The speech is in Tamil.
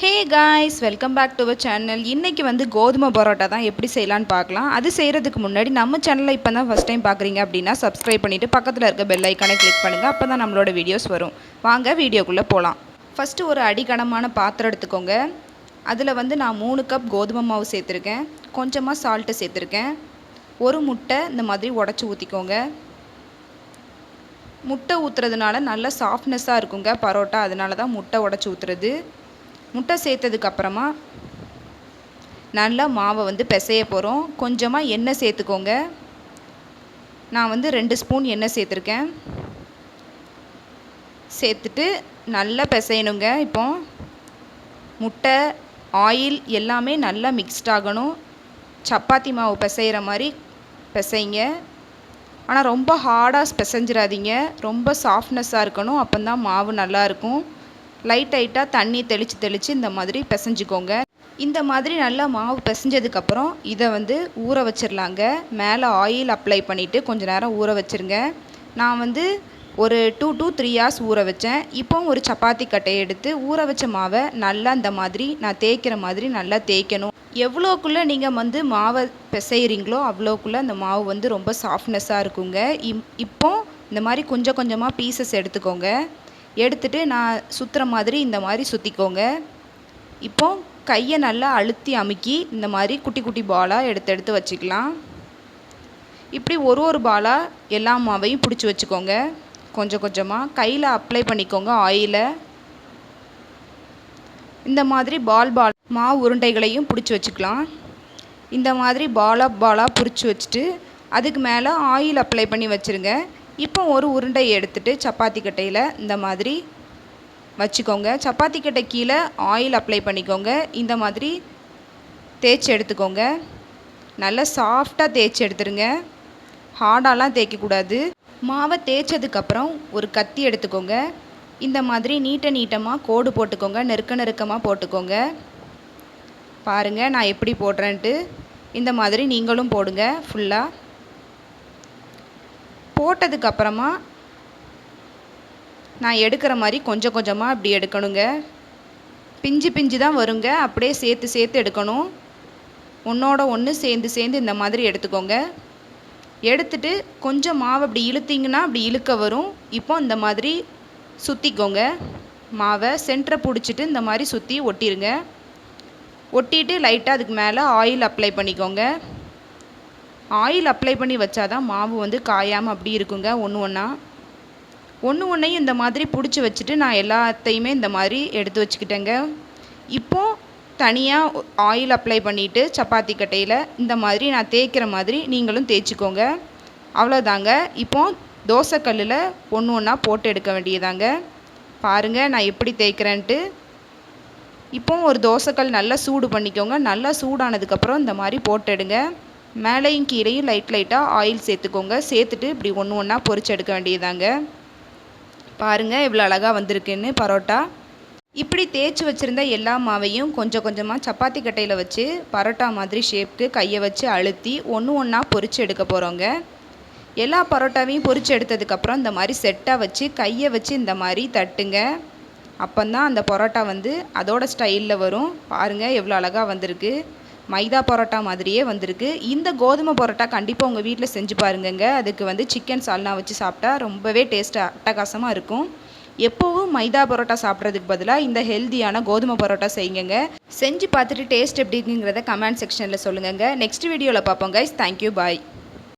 Hey guys welcome back to our channel இன்றைக்கி வந்து கோதுமை பரோட்டா தான் எப்படி செய்யலான்னு பார்க்கலாம். அது செய்கிறதுக்கு முன்னாடி நம்ம சேனலை இப்போ தான் ஃபஸ்ட் டைம் பார்க்குறீங்க அப்படின்னா சப்ஸ்கிரைப் பண்ணிவிட்டு பக்கத்தில் இருக்க பெல் ஐக்கானை கிளிக் பண்ணுங்கள் அப்போ தான் நம்மளோட வீடியோஸ் வரும். வாங்க வீடியோக்குள்ளே போகலாம் ஃபஸ்ட்டு ஒரு அடிக்கனமான பாத்திரம் எடுத்துக்கோங்க. அதில் வந்து நான் மூணு கப் கோதுமை மாவு சேர்த்துருக்கேன். கொஞ்சமாக சால்ட்டு சேர்த்துருக்கேன். ஒரு முட்டை இந்த மாதிரி உடச்சி ஊற்றிக்கோங்க முட்டை ஊற்றுறதுனால நல்ல சாஃப்ட்னஸாக இருக்குங்க பரோட்டா. அதனால தான் முட்டை உடச்சி ஊற்றுறது முட்டை சேர்த்ததுக்கப்புறமா நல்லா மாவை வந்து பிசைய போகிறோம் கொஞ்சமாக எண்ணெய் சேர்த்துக்கோங்க. நான் வந்து ரெண்டு ஸ்பூன் எண்ணெய் சேர்த்துருக்கேன். சேர்த்துட்டு நல்லா பிசையணுங்க. இப்போ முட்டை ஆயில் எல்லாமே நல்லா மிக்ஸ்ட் ஆகணும். சப்பாத்தி மாவு பிசைகிற மாதிரி பிசைங்க. ஆனால் ரொம்ப ஹார்டாக பிசைஞ்சிடாதீங்க ரொம்ப சாஃப்ட்னஸ்ஸாக இருக்கணும். அப்போ தான் மாவு நல்லாயிருக்கும் லைட் லைட்டாக தண்ணி தெளித்து தெளித்து இந்த மாதிரி பிசைஞ்சிக்கோங்க. இந்த மாதிரி நல்லா மாவு பிசைஞ்சதுக்கப்புறம் இதை வந்து ஊற வச்சிடலாங்க மேலே ஆயில் அப்ளை பண்ணிவிட்டு கொஞ்சம் நேரம் ஊற வச்சுருங்க. நான் வந்து ஒரு டூ டூ த்ரீ ஹார்ஸ் ஊற வச்சேன். இப்போ ஒரு சப்பாத்தி கட்டையை எடுத்து ஊற வச்ச மாவை நல்லா இந்த மாதிரி நான் தேய்க்கிற மாதிரி நல்லா தேய்க்கணும். எவ்வளோக்குள்ளே நீங்கள் வந்து மாவை பிசைகிறீங்களோ அவ்வளோக்குள்ளே அந்த மாவு வந்து ரொம்ப சாஃப்ட்னஸ்ஸாக இருக்குங்க. இம் இப்போ இந்த மாதிரி கொஞ்சம் கொஞ்சமாக பீசஸ் எடுத்துக்கோங்க. எடுத்துகிட்டு நான் சுற்றுற மாதிரி இந்த மாதிரி சுற்றிக்கோங்க இப்போ கையை நல்லா அழுத்தி அமுக்கி இந்த மாதிரி குட்டி குட்டி பாலாக எடுத்து எடுத்து வச்சுக்கலாம். இப்படி ஒரு ஒரு பாலாக எல்லா மாவையும் பிடிச்சி வச்சுக்கோங்க. கொஞ்சம் கொஞ்சமாக கையில் அப்ளை பண்ணிக்கோங்க ஆயிலை இந்த மாதிரி பால் பால் மாவு உருண்டைகளையும் பிடிச்சி வச்சுக்கலாம். இந்த மாதிரி பாலாக பாலாக பிடிச்சி வச்சுட்டு அதுக்கு மேலே ஆயில் அப்ளை பண்ணி வச்சுருங்க. இப்போ ஒரு உருண்டை எடுத்துகிட்டு சப்பாத்தி கட்டையில் இந்த மாதிரி வச்சுக்கோங்க. சப்பாத்தி கட்டை கீழே ஆயில் அப்ளை பண்ணிக்கோங்க. இந்த மாதிரி தேய்ச்சி எடுத்துக்கோங்க. நல்லா சாஃப்டாக தேய்ச்சி எடுத்துருங்க. ஹார்டாலாம் தேய்க்கக்கூடாது. மாவை தேய்ச்சதுக்கப்புறம் ஒரு கத்தி எடுத்துக்கோங்க. இந்த மாதிரி நீட்ட நீட்டமாக கோடு போட்டுக்கோங்க. நெருக்க நெருக்கமாக போட்டுக்கோங்க. பாருங்கள் நான் எப்படி போடுறேன்ட்டு. இந்த மாதிரி நீங்களும் போடுங்க. ஃபுல்லாக போட்டதுக்கப்புறமா நான் எடுக்கிற மாதிரி கொஞ்சம் கொஞ்சமாக இப்படி எடுக்கணுங்க. பிஞ்சு பிஞ்சு தான் வருங்க. அப்படியே சேர்த்து சேர்த்து எடுக்கணும். ஒன்றோட ஒன்று சேர்ந்து சேர்ந்து இந்த மாதிரி எடுத்துக்கோங்க. எடுத்துட்டு கொஞ்சம் மாவு அப்படி இழுத்திங்கன்னா அப்படி இழுக்க வரும். இப்போ இந்த மாதிரி சுற்றிக்கோங்க மாவை சென்டரை பிடிச்சிட்டு இந்த மாதிரி சுற்றி ஒட்டிடுங்க ஒட்டிட்டு லைட்டாக அதுக்கு மேலே ஆயில் அப்ளை பண்ணிக்கோங்க. ஆயில் அப்ளை பண்ணி வச்சாதான் மாவு வந்து காயாமல் அப்படி இருக்குங்க. ஒன்று ஒன்றா ஒன்று ஒன்றையும் இந்த மாதிரி பிடிச்சி வச்சுட்டு நான் எல்லாத்தையுமே இந்த மாதிரி எடுத்து வச்சுக்கிட்டேங்க. இப்போது தனியாக ஆயில் அப்ளை பண்ணிவிட்டு சப்பாத்தி கட்டையில் இந்த மாதிரி நான் தேய்க்கிற மாதிரி நீங்களும் தேய்ச்சிக்கோங்க. அவ்வளோதாங்க இப்போது தோசைக்கல்லில் ஒன்று ஒன்றா போட்டு எடுக்க வேண்டியதாங்க. பாருங்கள் நான் எப்படி தேய்க்கிறேன்ட்டு. இப்போ ஒரு தோசைக்கல் நல்லா சூடு பண்ணிக்கோங்க. நல்லா சூடானதுக்கப்புறம் இந்த மாதிரி போட்டுடுங்க மேலேயும் கீழேயும் லைட் லைட்டாக ஆயில் சேர்த்துக்கோங்க. சேர்த்துட்டு இப்படி ஒன்று ஒன்றா பொறிச்சு எடுக்க வேண்டியதாங்க பாருங்கள் இவ்வளோ அழகாக வந்திருக்குன்னு பரோட்டா. இப்படி தேய்ச்சி வச்சுருந்த எல்லா மாவையும் கொஞ்சம் கொஞ்சமாக சப்பாத்தி கட்டையில் வச்சு பரோட்டா மாதிரி ஷேப்க்கு கையை வச்சு அழுத்தி ஒன்று ஒன்றா பொறிச்சு எடுக்க போகிறோங்க எல்லா பரோட்டாவையும் பொரிச்சு எடுத்ததுக்கப்புறம் இந்த மாதிரி செட்டாக வச்சு கையை வச்சு இந்த மாதிரி தட்டுங்க. அப்போந்தான் அந்த பரோட்டா வந்து அதோட ஸ்டைலில் வரும். பாருங்கள் எவ்வளோ அழகாக வந்திருக்கு. மைதா பரோட்டா மாதிரியே வந்திருக்கு. இந்த கோதுமை பரோட்டா கண்டிப்பாக உங்கள் வீட்டில் செஞ்சு பாருங்கங்க. அதுக்கு வந்து சிக்கன் சால்னா வச்சு சாப்பிட்டா ரொம்பவே டேஸ்ட் அட்டகாசமாக இருக்கும். எப்போவும் மைதா பரோட்டா சாப்பிட்றதுக்கு பதிலாக இந்த ஹெல்த்தியான கோதுமை பரோட்டா செய்யுங்க செஞ்சு பார்த்துட்டு டேஸ்ட் எப்படி இருக்குங்கிறத கமெண்ட் செக்ஷனில் சொல்லுங்கங்க. நெக்ஸ்ட் வீடியோவில் பார்ப்போம் கைஸ் தேங்க்யூ பாய்